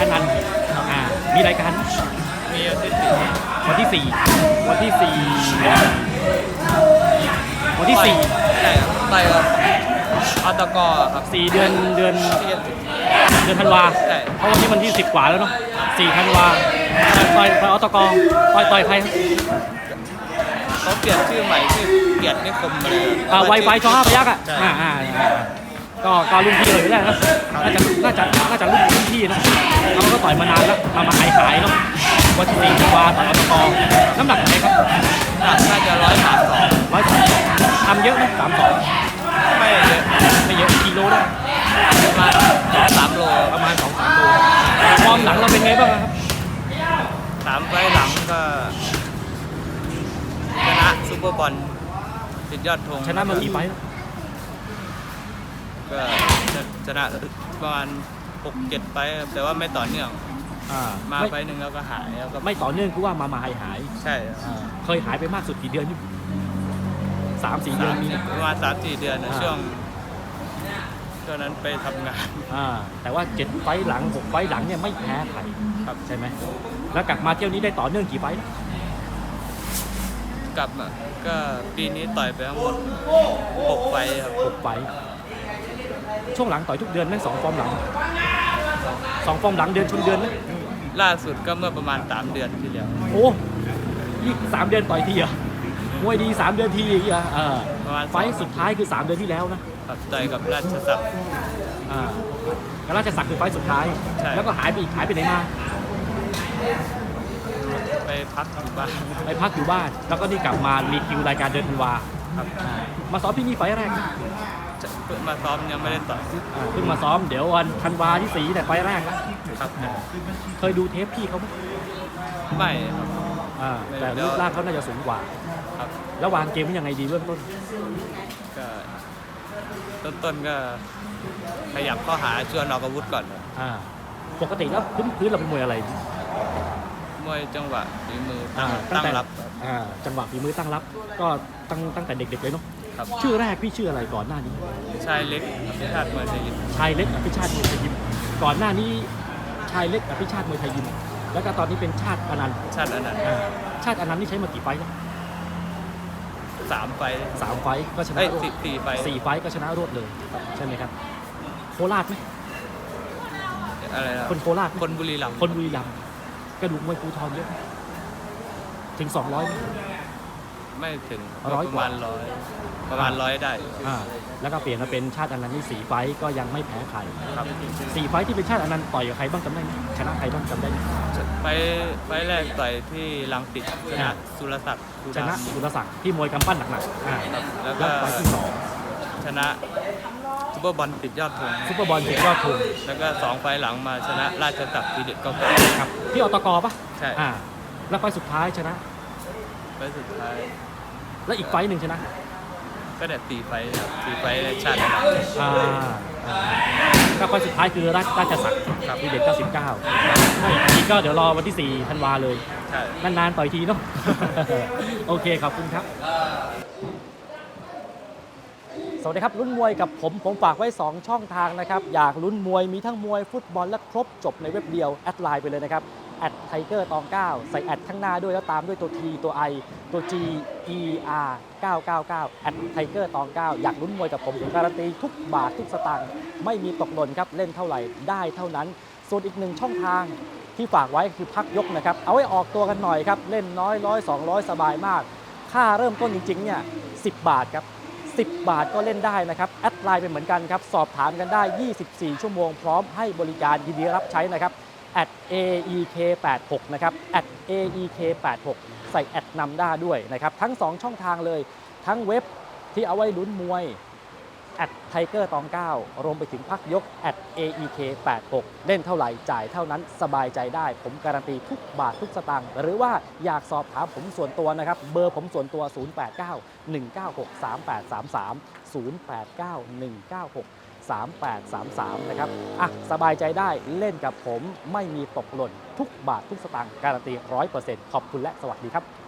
อนันต์อ่ามีรายการไหมมีอาทิตย์สี่วันที่สี่วันที่สี่วันที่สี่ใช่ครับต่อยกับอัตกครับสี่เดือนเดือนที่เดือนธันวาใช่เพราะวันนี้วันที่สิบกว่าแล้วเนาะสี่ธันวาต่อยต่อยอตกต่อยต่อยใครเขาเปลี่ยนชื่อใหม่ชื่อเกียรตินิคมไปเลยอ่าไวไวชอห้าพยักษ์อะใช่อ่าอ่าอ่าก็ก็รุ่นพี่เลยแหละนะน่าจะน่าจะน่าจะรุ่นรุ่นพี่นะเขาก็ ต่อยมานานแล้วมามาหายหายเนาะวันที่สี่ธันวาต่อยอตกน้ำหนักไหนครับน่าจะร้อยสามสองร้อยสองทำเยอะไหมสามสองไม่เยอะไม่เยอะกิโลได้ประมาณสองสามโลประมาณสองสามโลฟอร์มหลังเราเป็นไงบ้างครับสามไฟล์หลังก็ชนะซูเปอร์บอลติดยอดธงชนะมากี่ไฟล์แล้วก็ชนะประมาณ หกเจ็ดไฟล์ครับแต่ว่าไม่ต่อเนื่องอ่ามาไม่ไฟล์หนึ่งแล้วก็หายแล้วก็ไม่ต่อเนื่องคือว่ามามาหายหายใช่อ่าเคยหายไปมากสุดกี่เดือนนี่สามสี่เดือนมีไหม ประมาณสามสี่เดือนนะอ่า ช่วงช่วงนั้นไปทำงานอ่าแต่ว่าเจ็ดไฟล์หลังหกไฟล์หลังเนี่ยไม่แพ้ใครครับใช่ไหมแล้วกลับมาเที่ยวนี้ได้ต่อเนื่องกี่ไฟล์แล้วกลับมาก็ปีนี้ต่อยไปทั้งหมดหกไฟล์ครับหกไฟล์ช่วงหลังต่อยทุกเดือนไหมสองฟอร์มหลัง สองฟอร์มหลังเดือนชนเดือนไหมล่าสุดก็เมื่อประมาณ 3 เดือนที่แล้วโอ้ยี่สามเดือนต่อยทีเหรอมวยดีสามเดือนทีอย่างเงี้ยเออประมาณไฟล์สุดท้ายคือสามเดือนที่แล้วนะ ครับต่อยกับราชสักดิ์ อ่าแล้วราชสักดิ์คือไฟล์สุดท้าย ใช่ แล้วก็หายไปอีกหายไปไหนมา ไปพักอยู่บ้านไปพักอยู่บ้าน แล้วก็นี่กลับมามีคิวรายการเดือนธันวาครับอ่ามาซ้อมที่นี่ไฟล์แรกนะจะ เพิ่งมาซ้อมยังไม่ได้ต่อยอ่าเพิ่งมาซ้อมเดี๋ยววันธันวาที่สี่แต่ยไฟล์แรกแล้วครับอ่าเคยดูเทปพี่เขาไหมไม่ครับอ่าแต่รูปร่างเขาน่าจะสูงกว่าครับแล้ววางเกมเป็นยังไงดีเบื้องต้นก็ต้นๆก็ขยับเข้าหาชวนออกอาวุธก่อนครับอ่าปกติแล้วพื้นพื้นเราเป็นมวยอะไรมวยจังหวะฝีมือตั้งอ่าตั้งแต่รับอ่าจังหวะฝีมือตั้งรับ ก็ตั้งตั้งแต่เด็กๆเลยเนาะ ครับ ชื่อแรกพี่ชื่ออะไรก่อนหน้านี้ ชายเล็กอภิชาติเมืองไทยยิมชายเล็กอภิชาติมวยไทยยิม ก่อนหน้านี้ชายเล็กอภิชาติมวยไทยยิม แล้วก็ตอนนี้เป็นชาติอนันต์ชาติอนันต์อ่าชาติอนันต์นี่ใช้มากี่ไฟต์แล้วสามไฟล์สามไฟต์ก็ชนะเอ้ยรวดสี่สี่ไฟล์สี่ไฟต์ก็ชนะรวดเลยใช่ไหมครับ โคราชไหมอะไรนะคนโคราชไหมคนบุรีรัมย์คนบุรีรัมย์กระดูกมวยภูทรเยอะไหมถึง200ไหม ไม่ถึงร้อยประกว่า มาณร้อยประมาณร้อยได้อยู่อ่าแล้วก็เปลี่ยนมาเป็นชาติอนันต์นี่สี่ไฟต์ก็ยังไม่แพ้ใครครับสี่ไฟต์ที่เป็นชาติอนันต์ต่อยกับใครบ้างจำได้ไหมชนะใครบ้างจำได้ไหมไฟล์ไฟล์แรกต่อยที่ลังติดชนะสุรศักดิ์สุชดานะสุรศักดิ์ที่มวยกำปั้นหนักๆอ่าแล้วแล้ก็วไฟต์ที่สองชนะซุปเปอร์บอลติดยอดธงซุปเปอร์บอลถึงยอดทุนแล้วก็สองไฟล์หลังมาชนะราชสักดิ์ทีเด็ดเก้าเก้าครับที่อตกปะใช่ อ่าแล้วไฟต์สุดท้ายชนะไฟล์สุดท้าย แล้วอีกไฟต์หนึ่งชนะ ก็ได้ตีไฟล์ครับตีไฟล์ชาตินะครับ อ่าอ่าก็ไฟต์สุดท้ายคือราชราชสักดิ์ครับ ทีเด็ด99ถ้าอีกทีก็เดี๋ยวรอวันที่4ธันวาเลย ใช่ นานๆต่อยทีเนาะ โอเคขอบคุณครับ สวัสดีครับลุ้นมวยกับผมผมฝากไว้ 2 ช่องทางนะครับ อยากลุ้นมวยมีทั้งมวยฟุตบอลและครบจบในเว็บเดียว แอดไลน์ไปเลยนะครับ แอดไทเกอร์ตอง9ใส่แอดข้างหน้าด้วยแล้วตามด้วยตัว T ตัว I ตัว G E R 999แอดไทเกอร์ตอง9อยากลุ้นมวยกับผมผมการันตีทุกบาททุกสตางค์ไม่มีตกหล่นครับเล่นเท่าไหร่ได้เท่านั้น ส่วนอีกหนึ่งช่องทางที่ฝากไว้คือพักยกนะครับ เอาไว้ออกตัวกันหน่อยครับเล่นน้อยร้อยสองร้อยสบายมาก ค่าเริ่มต้นจริงๆเนี่ยสิบาทครับ10 บาทก็เล่นได้นะครับ แอดไลน์เป็นเหมือนกันครับ สอบถามกันได้ 24 ชั่วโมงพร้อมให้บริการยินดีรับใช้นะครับ aek86 นะครับ at aek86 ใส่แอดนำหน้าด้วยนะครับ ทั้ง 2 ช่องทางเลย ทั้งเว็บที่เอาไว้ลุ้นมวยแอดไทเกอร์ตอง9รวมไปถึงพักยก at aek86 เล่นเท่าไหร่ จ่ายเท่านั้นสบายใจได้ ผมการันตีทุกบาททุกสตางค์หรือว่าอยากสอบถามผมส่วนตัวนะครับ เบอร์ผมส่วนตัว 089 196 3833 089 196 3833 นะครับ อะ สบายใจได้เล่นกับผมไม่มีตกหล่น ทุกบาททุกสตางค์การันตี 100%ขอบคุณและสวัสดีครับ